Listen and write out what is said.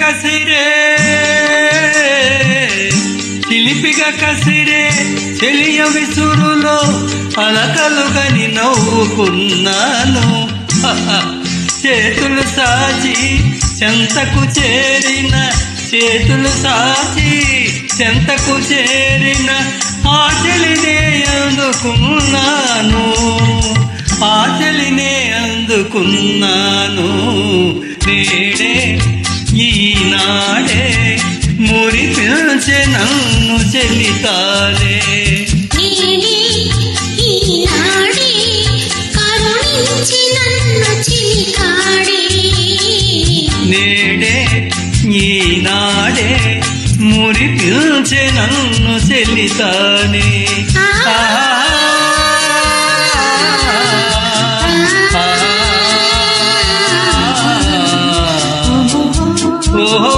కసిరే చిలిపిగా కసిరే చెలియ విసురులో అలకలుగని నవ్వుకున్నాను. చేతులు సాచి చెంతకు చేరిన చేతులు సాచి చెంతకు చేరిన ఆచలినే అందుకున్నాను. ఆచలినే అందుకున్నాను. నేడే ఈనాడే మురి పిలిచే నన్ను చెలితాలే నేడే ఈనాడే మురి పిలిచే నన్ను చెల్లితానే oh.